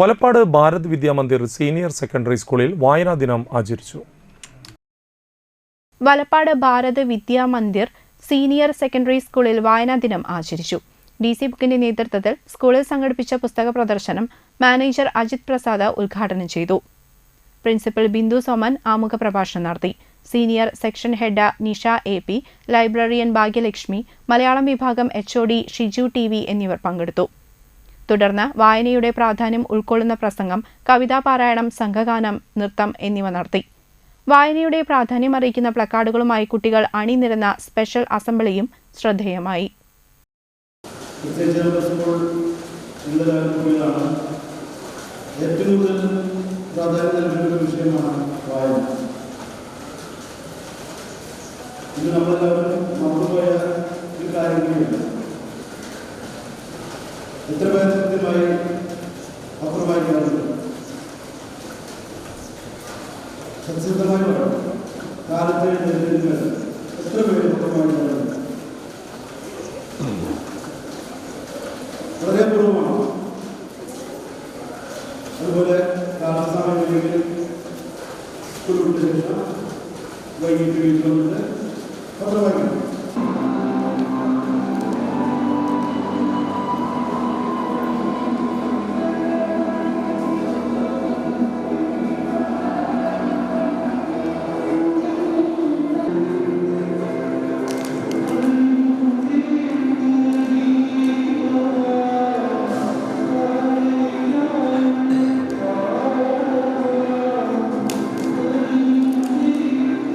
Valappad Bharat Vidyamandir senior secondary സ്കൂളിൽ വായനാ ദിനം ആചരിച്ചു. വലപ്പാട് ഭാരത് വിദ്യാമന്ദിർ സീനിയർ സെക്കൻഡറി സ്കൂളിൽ വായനാ ദിനം ആചരിച്ചു. ഡി സി ബുക്കിന്റെ നേതൃത്വത്തിൽ സ്കൂളിൽ സംഘടിപ്പിച്ച പുസ്തക പ്രദർശനം മാനേജർ അജിത് പ്രസാദ് ഉദ്ഘാടനം ചെയ്തു. പ്രിൻസിപ്പൽ ബിന്ദു സോമൻ ആമുഖ പ്രഭാഷണം നടത്തി. Senior section head Nisha A P librarian Bhagyalakshmi Malayalam വിഭാഗം H O D Shiju T V എന്നിവർ പങ്കെടുത്തു. തുടർന്ന് വായനയുടെ പ്രാധാന്യം ഉൾക്കൊള്ളുന്ന പ്രസംഗം കവിതാപാരായണം സംഘഗാനം നൃത്തം എന്നിവ നടത്തി. വായനയുടെ പ്രാധാന്യം അറിയിക്കുന്ന പ്ലക്കാർഡുകളുമായി കുട്ടികൾ അണിനിരന്ന സ്പെഷ്യൽ അസംബ്ലിയും ശ്രദ്ധേയമായി. ഏറ്റവും ഇത് നമ്മളെല്ലാവരും മറന്നുപോയ ഒരു കാര്യം പത്രം വായിക്കാറുണ്ട് സത്യസന്ധമായി പറയണം. കാലത്തെ എഴുതുന്നതിന് എത്ര പേര് അതുപോലെ വിട്ട ശേഷം വൈകിട്ട് വീട്ടിലുണ്ട് വന്നിട്ട് പത്രം വായിക്കണം